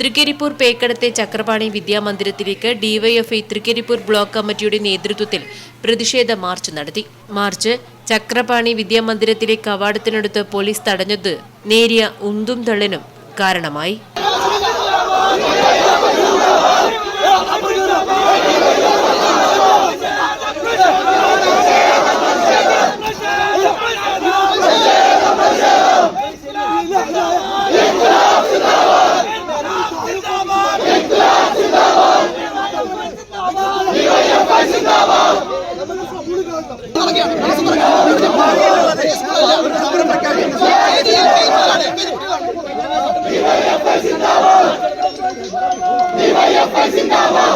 തൃക്കരിപ്പൂർ പേക്കടത്തെ ചക്രപാണി വിദ്യാമന്ദിരത്തിലേക്ക് DYFI Trikaripur block കമ്മിറ്റിയുടെ നേതൃത്വത്തിൽ പ്രതിഷേധ മാർച്ച് നടത്തി. മാർച്ച് ചക്രപാണി വിദ്യാമന്ദിരത്തിലെ കവാടത്തിനടുത്ത് പോലീസ് തടഞ്ഞത് നേരിയ ഉന്തും തള്ളനും കാരണമായി. Viva a paz em Davao! Viva a paz em Davao!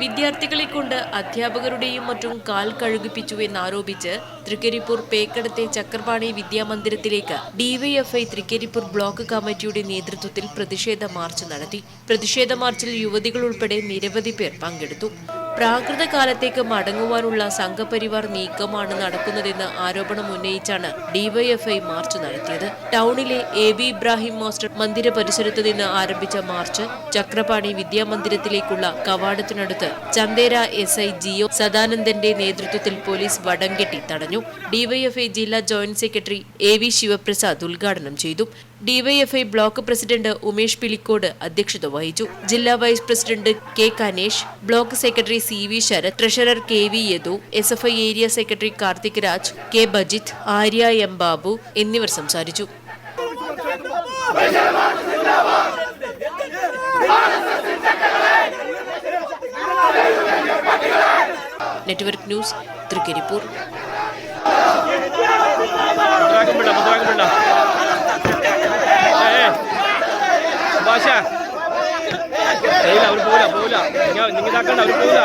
വിദ്യാർത്ഥികളെ കൊണ്ട് അധ്യാപകരുടെയും മറ്റും കാൽ കഴുകിപ്പിച്ചു എന്നാരോപിച്ച് തൃക്കരിപ്പൂർ പേക്കടത്തെ ചക്രപാണി വിദ്യാമന്ദിരത്തിലേക്ക് ഡിവൈഎഫ്ഐ തൃക്കരിപ്പൂർ ബ്ലോക്ക് കമ്മിറ്റിയുടെ നേതൃത്വത്തിൽ പ്രതിഷേധ മാർച്ച് നടത്തി. പ്രതിഷേധ മാർച്ചിൽ യുവതികൾ ഉൾപ്പെടെ നിരവധി പേർ പങ്കെടുത്തു. പ്രാകൃത കാലത്തേക്ക് മടങ്ങുവാനുള്ള സംഘപരിവാർ നീക്കമാണ് നടക്കുന്നതെന്ന് ആരോപണം ഉന്നയിച്ചാണ് ഡിവൈഎഫ്ഐ മാർച്ച് നടത്തിയത്. ടൗണിലെ എ ബി ഇബ്രാഹിം മാസ്റ്റർ മന്ദിര പരിസരത്ത് നിന്ന് ആരംഭിച്ച മാർച്ച് ചക്രപാണി വിദ്യാമന്ദിരത്തിലേക്കുള്ള കവാടത്തിനടുത്ത് ചന്ദേര എസ് ഐ ജിഒ സദാനന്ദന്റെ നേതൃത്വത്തിൽ പോലീസ് വടംകെട്ടി തടഞ്ഞു. ഡിവൈഎഫ്ഐ ജില്ലാ joint secretary A V Sivaprasad ഉദ്ഘാടനം ചെയ്തു. DYFI block president Umesh Pilicode അധ്യക്ഷത വഹിച്ചു. ജില്ലാ vice president K Kanesh block secretary C V Sarath treasurer K V Yadu S F I area secretary Karthik Raj K Bajith Arya M Babu എന്നിവർ സംസാരിച്ചു. Network news Trikaripur. അവർ പോല പോല നിങ്ങൾ ഇതാക്കണ്ട അവർ പോവില്ല.